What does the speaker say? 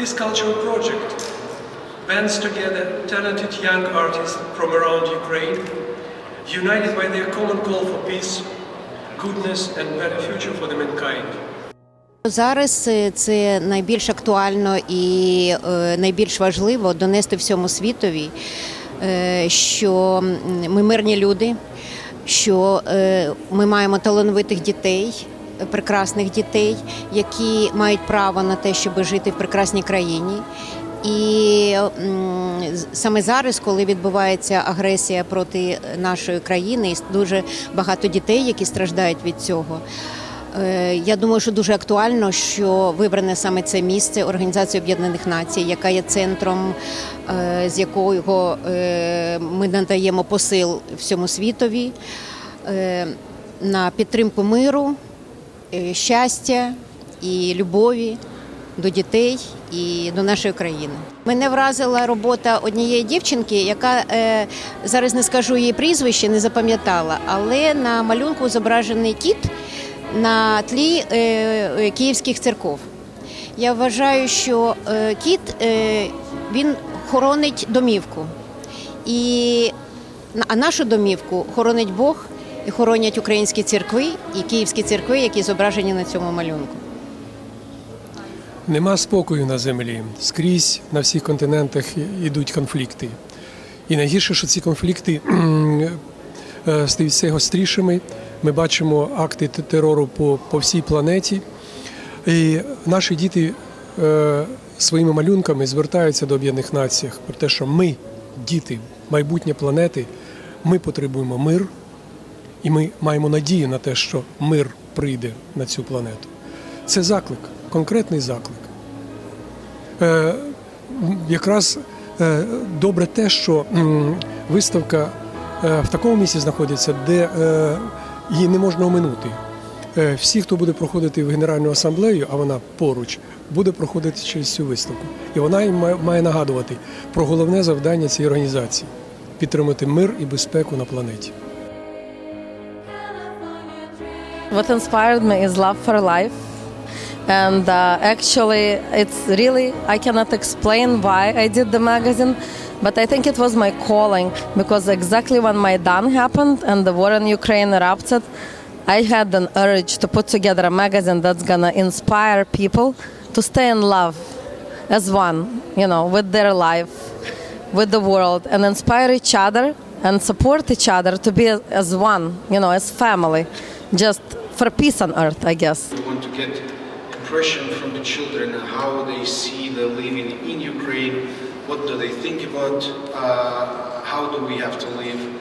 This cultural project bands together talented young artists from around Ukraine, united by their common call for peace, goodness, and better future for the mankind. Зараз е, це найбільш актуально і е, найбільш важливо донести всьому світові, е, що ми мирні люди, що е, ми маємо талановитих дітей, е, прекрасних дітей, які мають право на те, щоб жити в прекрасній країні. І саме зараз, коли відбувається агресія проти нашої країни, і дуже багато дітей, які страждають від цього. Е, Я думаю, що дуже актуально, що вибране саме це місце Організації Об'єднаних Націй, яка є центром, е, з якого е, ми надаємо посил всьому світові на підтримку миру, щастя і любові до дітей і до нашої країни. Мене вразила робота однієї дівчинки, яка е, зараз не скажу її прізвище, не запам'ятала, але на малюнку зображений кіт на тлі е, е, київських церков. Я вважаю, що е, кіт е, він хоронить домівку. І, а нашу домівку хоронить Бог хоронять українські церкви і київські церкви, які зображені на цьому малюнку. Нема спокою на землі. Скрізь на всіх континентах йдуть конфлікти. І найгірше, що ці конфлікти е, стають все гострішими. Ми бачимо акти терору по, по всій планеті. І наші діти е, своїми малюнками звертаються до Об'єднаних Націй про те, що ми, діти, майбутнє планети, ми потребуємо мир, і ми маємо надію на те, що мир прийде на цю планету. Це заклик, конкретний заклик. Е, якраз е, добре те, що виставка е, в такому місці знаходиться, де е, її не можна оминути. Е, всі, хто буде проходити в Генеральну асамблею, а вона поруч, буде проходити через цю виставку. І вона їм має нагадувати про головне завдання цієї організації підтримати мир і безпеку на планеті. What inspired me is love for life. And uh, actually, it's really, I cannot explain why I did the magazine, but I think it was my calling because exactly when Maidan happened and the war in Ukraine erupted, I had an urge to put together a magazine that's gonna inspire people to stay in love as one, you know, with their life, with the world, and inspire each other and support each other to be as one, you know, as family, just for peace on earth, I guess. We want to get impression from the children how they see the living in Ukraine, what do they think about uh, how do we have to live,